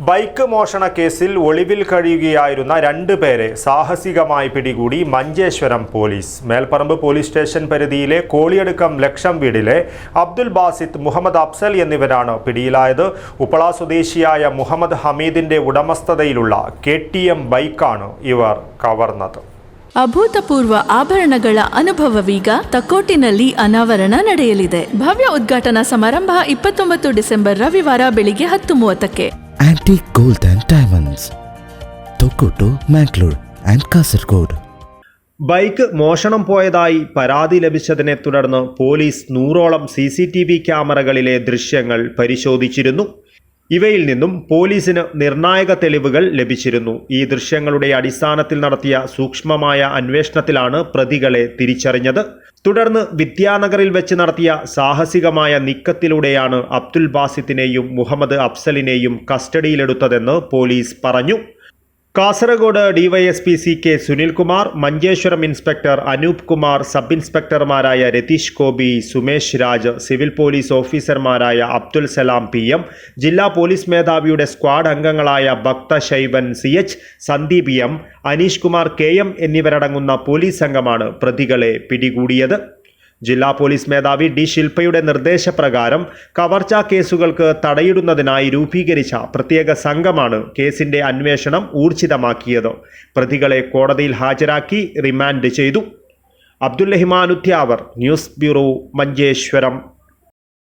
Bike മോഷണ കേസിൽ ഒളിവിൽ കഴിയുകയായിരുന്ന രണ്ട് പേരെ സാഹസികമായി പിടികൂടി Manjeshwaram police Melparamba police station പരിധിയിലെ കോളിയടുക്കം ലക്ഷം വീടിലെ അബ്ദുൽ ബാസിത്ത് മുഹമ്മദ് അഫ്സൽ എന്നിവരാണ് പിടിയിലായത് ഉപ്പള സ്വദേശിയായ മുഹമ്മദ് ഹമീദിന്റെ ഉടമസ്ഥതയിലുള്ള കെ ടി എം ബൈക്കാണ് ഇവർ കവർന്നത് ಅಭೂತಪೂರ್ವ ಆಭರಣಗಳ ಅನುಭವವೀಗ ತಕೋಟಿನಲ್ಲಿ ಅನಾವರಣ ನಡೆಯಲಿದೆ ಭವ್ಯ ಉದ್ಘಾಟನಾ ಸಮಾರಂಭ ಇಪ್ಪತ್ತೊಂಬತ್ತು ಡಿಸೆಂಬರ್ ರವಿವಾರ ಬೆಳಿಗ್ಗೆ ಹತ್ತು ಮೂವತ್ತಕ್ಕೆ Antique gold and diamonds Tokoto, Mangalore and Kasaragod bike മോഷണം പോയതായി പരാതി ലഭിച്ചതിനെ തുടർന്ന് പോലീസ് നൂറോളം സി ക്യാമറകളിലെ ദൃശ്യങ്ങൾ പരിശോധിച്ചിരുന്നു. ഇവയിൽ നിന്നും പോലീസിന് നിർണായക തെളിവുകൾ ലഭിച്ചിരുന്നു. ഈ ദൃശ്യങ്ങളുടെ അടിസ്ഥാനത്തിൽ നടത്തിയ സൂക്ഷ്മമായ അന്വേഷണത്തിലാണ് പ്രതികളെ തിരിച്ചറിഞ്ഞത്. തുടർന്ന് വിദ്യാനഗറിൽ വെച്ച് നടത്തിയ സാഹസികമായ നീക്കത്തിലൂടെയാണ് അബ്ദുൽ ബാസിത്തിനെയും മുഹമ്മദ് അഫ്സലിനെയും കസ്റ്റഡിയിലെടുത്തതെന്ന് പോലീസ് പറഞ്ഞു. Kasaragod DYSP C K Sunilkumar Manjeshwaram inspector Anoop Kumar sub ഇൻസ്പെക്ടർമാരായ Ratheesh Kobi Sumesh Raj civil police ഓഫീസർമാരായ അബ്ദുൽ സലാം പി എം ജില്ലാ പോലീസ് മേധാവിയുടെ സ്ക്വാഡ് അംഗങ്ങളായ Bhaktha Shaivan C H Sandeep M Aneesh Kumar K M എന്നിവരടങ്ങുന്ന പോലീസ് സംഘമാണ് പ്രതികളെ പിടികൂടിയത്. ജില്ലാ പോലീസ് മേധാവി ഡി ശില്പയുടെ നിർദ്ദേശപ്രകാരം കവർച്ചാ കേസുകൾക്ക് തടയിടുന്നതിനായി രൂപീകരിച്ച പ്രത്യേക സംഘമാണ് കേസിന്റെ അന്വേഷണം ഊർജിതമാക്കിയത്. പ്രതികളെ കോടതിയിൽ ഹാജരാക്കി റിമാൻഡ് ചെയ്തു. Uthyavar news bureau Manjeshwaram.